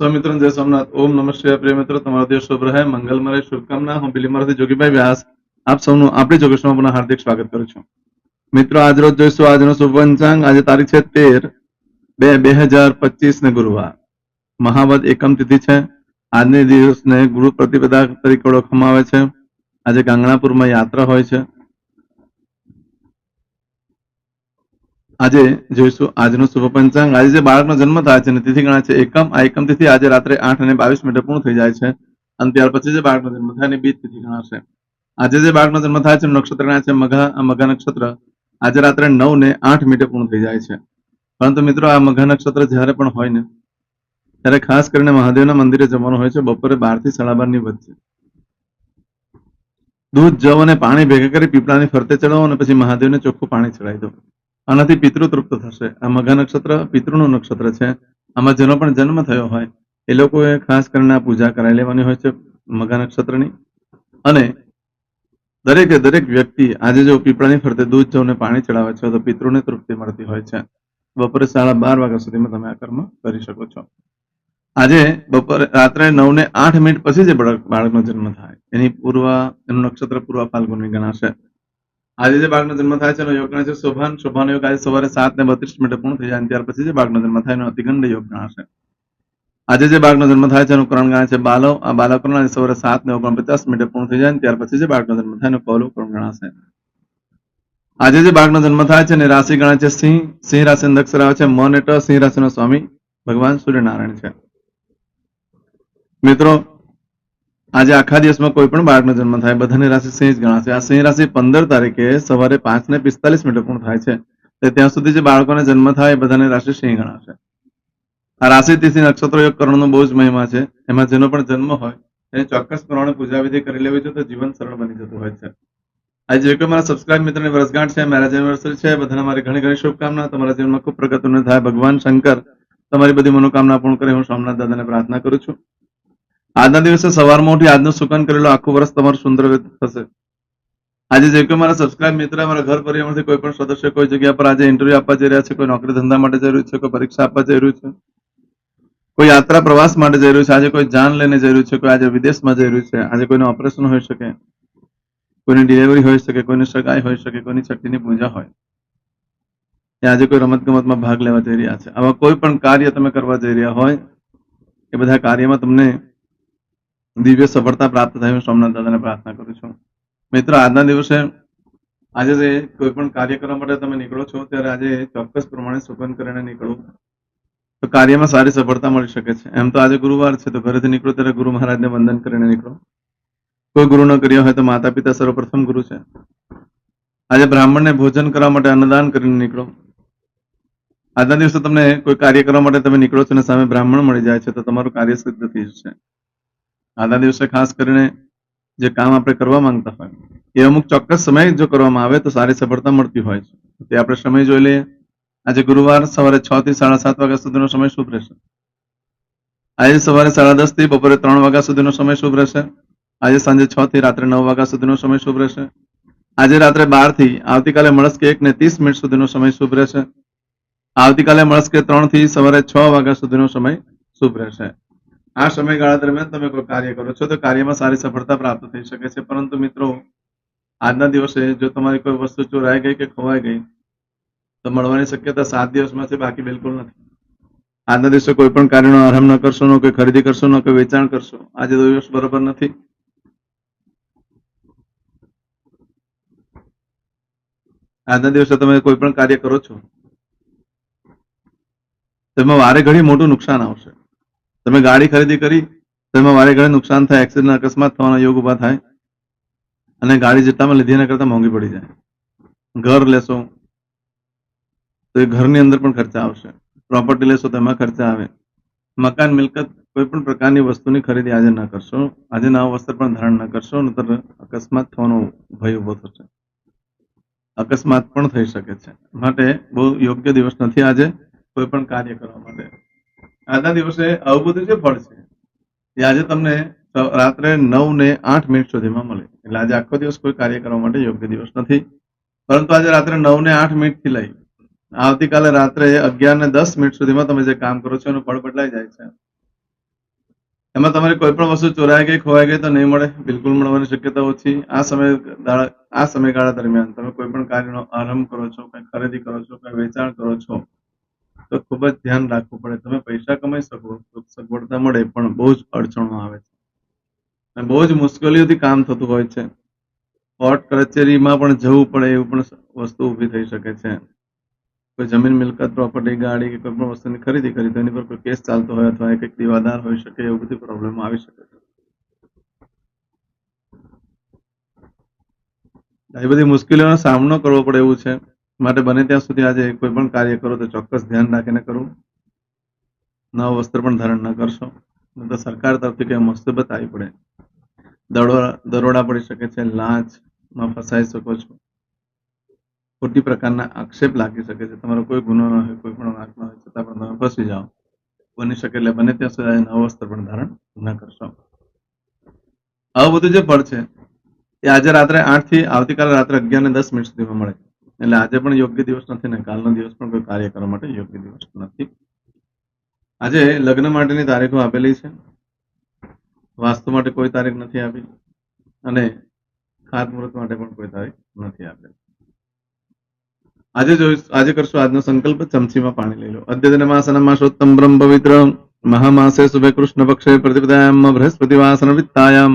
સ્વામિત્ર જય સોમનાથ. ઓમ નમઃ પ્રિય મિત્રો, તમારો દિવસ શુભ રહે. મંગલમય શુભકામના. હું બિલીમરાથી જોગીભાઈ વ્યાસ. આપ સૌનું આપણી જોગેશમાં પુનઃ હાર્દિક સ્વાગત કરું છું. મિત્રો, આજ રોજ જોઈશું આજનો શુભ પંચાંગ આજે તારીખ છે તેર બે બે હજાર પચીસ ને ગુરુવાર. મહાવદ એકમ તિથિ છે. આજની દિવસને ગુરુ પ્રતિપદા તરીકે ઓળખવામાં આવે છે. આજે ગાંગણાપુરમાં યાત્રા હોય છે. આજે જોઈશું. આજનો શુભ પંચાંગ. આજે જે બાળકનો જન્મ થાય છે તિથિ ગણાય છે એકમ. આ એકમ તિથિ આજે રાત્રે આઠ અને બાવીસ મિનિટે પૂર્ણ થઈ જાય છે. અને ત્યાર પછી જે બાળકનો જન્મ થાય એની બીજ તિથિ ગણાશે. આજે જે બાળકનો જન્મ થાય છે નક્ષત્ર ગણાય છે, મઘા મઘા નક્ષત્ર, આજે રાત્રે નવ ને આઠ મિનિટે પૂર્ણ થઈ જાય છે. પરંતુ મિત્રો, આ મઘા નક્ષત્ર જ્યારે પણ હોય ને, ત્યારે ખાસ કરીને મહાદેવના મંદિરે જવાનું હોય છે, બપોરે બારથી સાડા બારની વચ્ચે. દૂધ, જવ અને પાણી ભેગા કરી પીપળાની ફરતે ચડાવો અને પછી મહાદેવને ચોખ્ખું પાણી ચડાવી દો. આનાથી પિતૃ તૃપ્ત થશે. આ મઘા નક્ષત્ર પિતૃનું નક્ષત્ર છે. આમાં જેનો પણ જન્મ થયો હોય, એ લોકોએ ખાસ કરીને આ પૂજા કરાવી લેવાની હોય છે મઘા નક્ષત્રની. અને દરેકે દરેક વ્યક્તિ આજે જો પીપળાની ફરતે દૂધ, જવને પાણી ચડાવે છે, તો પિતૃને તૃપ્તિ મળતી હોય છે. બપોરે સાડા બાર વાગ્યા સુધીમાં તમે આ કર્મ કરી શકો છો. આજે બપોરે રાત્રે નવ ને આઠ મિનિટ પછી જે બાળક- બાળકનો જન્મ થાય, એની પૂર્વ એનું નક્ષત્ર પૂર્વ ફાલ્ગુની ગણાશે. આજે જે બાળકનો જન્મ થાય છે યોગ ગણાશે શોભાન. શોભાનો યોગ આજે સવારે સાત ને બત્રીસ મિનિટે પૂર્ણ થઈ જાય ત્યાર પછી જે બાળકનો જન્મ થાય એનો અતિગંડ યોગ ગણાશે આજે જે બાળકનો જન્મ થાય છે એનું કરણ ગણાય છે બાલવ આ બાલકરણ આજે સવારે સાત ને ઓગણપચાસ મિનિટે પૂર્ણ થઈ જાય ત્યાર પછી જે બાળકનો જન્મ થાય એનું કૌલવ કરણ ગણાશે. આજે જે બાળકનો જન્મ થાય છે ને રાશિ ગણાય છે સિંહ. સિંહ રાશિ અંદર આવે છે મન એટલે સિંહ રાશિનો સ્વામી ભગવાન સૂર્યનારાયણ છે. મિત્રો આજે આખા દિવસમાં કોઈ પણ બાળકનો જન્મ થાય, બધાની રાશિ સિંહ જ ગણાશે. આ સિંહ રાશિ પંદર તારીખે સવારે પાંચ ને પિસ્તાલીસ મિનિટે પૂર્ણ થાય છે. તે ત્યાં સુધી જે બાળકોને જન્મ થાય, એ બધાની રાશિ સિંહ ગણાશે. આ રાશિ, તિથિ, નક્ષત્ર યોગ કરણનો બહુ જ મહિમા છે. એમાં જેનો પણ જન્મ હોય એને ચોક્કસ પ્રમાણે પૂજા વિધિ કરી લેવી જોઈએ તો જીવન સરળ બની જતું હોય છે. આજે જે કોઈ મારા સબસ્ક્રાઇબ મિત્રની વર્ષગાંઠ છે મેરેજ એનિવર્સરી છે, બધાને મારી ઘણી ઘણી શુભકામના. તમારા જીવનમાં ખૂબ પ્રગતિ થાય ભગવાન શંકર. તમારી બધી મનોકામના પૂર્ણ કરે હું સોમનાથ દાદાને પ્રાર્થના કરું છું. આજના દિવસે સવારમાં ઉઠી આજનું સુકન કરેલું આખું વર્ષ તમારું સુંદર થશે. આજે જે કોઈ મારા સબસ્ક્રાઇબ મિત્ર, મારા ઘર પરિવારમાંથી કોઈ પણ સદસ્ય કોઈ જગ્યા પર આજે ઇન્ટરવ્યુ આપવા જઈ રહ્યા છે, કોઈ નોકરી ધંધા માટે જઈ રહ્યું છે, કોઈ પરીક્ષા આપવા જઈ રહ્યું છે, કોઈ યાત્રા પ્રવાસ માટે જઈ રહ્યું છે, આજે કોઈ જાન લઈને જઈ રહ્યું છે, કોઈ આજે વિદેશમાં જઈ રહ્યું છે, આજે કોઈનું ઓપરેશન હોઈ શકે, કોઈની ડિલિવરી હોઈ શકે, કોઈની સગાઈ હોઈ શકે, કોઈની છઠ્ઠીની પૂજા હોય. કે આજે કોઈ રમત ગમતમાં ભાગ લેવા જઈ રહ્યા છે. આવા કોઈ પણ કાર્ય તમે કરવા જઈ રહ્યા હોય, એ બધા કાર્યમાં તમને દિવ્ય સફળતા પ્રાપ્ત થાય સોમનાથ દાદાને પ્રાર્થના કરું છું. મિત્રો, આજના દિવસે આજે જે કોઈ પણ કાર્ય કરવા માટે તમે નીકળો છો, ત્યારે આજે ચોક્કસ પ્રમાણે સુગંધ કરીને નીકળો. તો કાર્યમાં સારી સફળતા મળી શકે છે. એમ તો આજે ગુરુવાર છે, તો ઘરેથી નીકળો, ત્યારે ગુરુ મહારાજને વંદન કરીને નીકળો. કોઈ ગુરુ ન કર્યો હોય તો માતા પિતા સર્વપ્રથમ ગુરુ છે. આજે બ્રાહ્મણને ભોજન કરવા માટે અન્નદાન કરીને નીકળો. આજના દિવસે તમને કોઈ કાર્ય કરવા માટે તમે નીકળો છો અને સામે બ્રાહ્મણ મળી જાય છે, તો તમારું કાર્ય સિદ્ધ થઈ જશે. આજના દિવસે ખાસ કરીને જે કામ આપણે કરવા માંગતા હોય, એ અમુક ચોક્કસ સમય જો કરવામાં આવે તો સારી સફળતા મળતી હોય છે. તે આપણે સમય જોઈ લઈએ. આજે ગુરુવાર, સવારે છ થી સાડા સાત વાગ્યા સુધીનો સમય શુભ રહેશે. આજે સવારે સાડા દસથી બપોરે ત્રણ વાગ્યા સુધીનો સમય શુભ રહેશે. આજે સાંજે છ થી રાત્રે નવ વાગ્યા સુધીનો સમય શુભ રહેશે. આજે રાત્રે બારથી, આવતીકાલે મળસ્કે એક ને ત્રીસ મિનિટ સુધીનો સમય શુભ રહેશે. આવતીકાલે મળસ્કે ત્રણથી સવારે છ વાગ્યા સુધીનો સમય શુભ રહેશે. આ સમયગાળા દરમિયાન તમે કોઈ કાર્ય કરો છો તો કાર્યમાં સારી સફળતા પ્રાપ્ત થઈ શકે છે. પરંતુ મિત્રો, આજના દિવસે જો તમારી કોઈ વસ્તુ ચોરાઈ ગઈ કે ખોવાઈ ગઈ, તો મળવાની શક્યતા સાત દિવસમાં છે બાકી બિલકુલ નથી. આજના દિવસે કોઈ પણ કાર્યનો આરંભ ન કરશો, ન કોઈ ખરીદી કરશો, ન કોઈ વેચાણ કરશો. આજે તો દિવસ બરોબર નથી. આજના દિવસે તમે કોઈ પણ કાર્ય કરો છો, તેમાં વારે ઘડી મોટું નુકસાન આવશે. તમે ગાડી ખરીદી કરી તો એમાં મારે ઘરે નુકસાન થાય એક્સિડન્ટ અકસ્માત થવાનો યોગ ઊભા થાય, અને ગાડી જેટલામાં લીધી એના કરતા મોંઘી પડી જાય. ઘર લેશો, તો એ ઘરની અંદર પણ ખર્ચા આવશે. પ્રોપર્ટી લેશો, તો એમાં ખર્ચા આવે. મકાન, મિલકત, કોઈ પણ પ્રકારની વસ્તુની ખરીદી આજે ના કરશો. આજે નવા વસ્ત્ર પણ ધારણ ન કરશો નતર અકસ્માત થવાનો ભય ઊભો થશે. અકસ્માત પણ થઈ શકે છે. માટે બહુ યોગ્ય દિવસ નથી આજે કોઈ પણ કાર્ય કરવા માટે. આજના દિવસે અવબુદ્ધિ જે ફળ છે, એ આજે તમને રાત્રે નવ ને આઠ મિનિટ સુધીમાં મળે. એટલે આજે આખો દિવસ કોઈ કાર્ય કરવા માટે યોગ્ય દિવસ નથી. પરંતુ આજે રાત્રે નવ ને આઠ મિનિટથી લઈ, આવતીકાલે રાત્રે અગિયાર ને દસ મિનિટ સુધીમાં તમે જે કામ કરો છો, એનું ફળ બદલાઈ જાય છે. એમાં તમારે કોઈ પણ વસ્તુ ચોરાઈ ગઈ, ખોવાઈ ગઈ તો નહીં મળે. બિલકુલ મળવાની શક્યતા ઓછી. આ સમય આ સમયગાળા દરમિયાન તમે કોઈ પણ કાર્યનો આરંભ કરો છો, કઈ ખરીદી કરો છો, કઈ વેચાણ કરો છો તો ખૂબ જ ધ્યાન રાખવું પડે. તમે પૈસા કમાઈ શકો સગવડતા મળે, પણ બહુ જ અડચણો આવે છે. અને બહુ જ મુશ્કેલીઓથી કામ થતું હોય છે. કોર્ટ કચેરીમાં પણ જવું પડે એવું પણ વસ્તુ ઊભી થઈ શકે છે. કોઈ જમીન મિલકત પ્રોપર્ટી ગાડી કે કોઈ પણ વસ્તુની ખરીદી કરી તો એની પર કોઈ કેસ ચાલતો હોય અથવા કંઈક દીવાદાર હોઈ શકે, એવું બધી પ્રોબ્લેમ આવી શકે છે. આવી બધી મુશ્કેલીઓનો સામનો કરવો પડે એવું છે. માટે બને ત્યાં સુધી આજે કોઈ પણ કાર્ય કરો તો ચોક્કસ ધ્યાન રાખીને કરવું નવા વસ્ત્ર પણ ધારણ ન કરશો. તો સરકાર તરફથી કઈ મુસીબત આવી પડે. દરોડા પડી શકે છે, લાંચમાં ફસાઈ શકો છો. ખોટી પ્રકારના આક્ષેપ લાગી શકે છે. તમારો કોઈ ગુનો ન હોય, કોઈ પણ વાંક ન હોય, છતાં પણ તમે ફસી જાઓ. બની શકે એટલે બને ત્યાં સુધી આજે નવા વસ્ત્ર પણ ધારણ ન કરશો. આવું બધું જે પડ છે, એ આજે રાત્રે આઠથી આવતીકાલે રાત્રે અગિયાર ને દસ મિનિટ સુધીમાં મળે એટલે આજે પણ યોગ્ય દિવસ નથી ને કાલનો દિવસ પણ કોઈ કાર્ય કરવા માટે યોગ્ય દિવસ નથી. આજે લગ્ન માટેની તારીખો આપેલી છે. વાસ્તુ માટે કોઈ તારીખ નથી આપી અને ખાતમુહૂર્ત માટે પણ કોઈ તારીખ નથી આપેલી. આજે જોઈશ આજે કરશું આજનો સંકલ્પ ચમચીમાં પાણી લઈ લો. અદ્યતન માસન માસોત્તમ બ્રહ્મ પવિત્ર મહામાસે શુભે કૃષ્ણ પક્ષે પ્રતિપદાયામ બૃહસ્પતિ વાસન વિત્તાયામ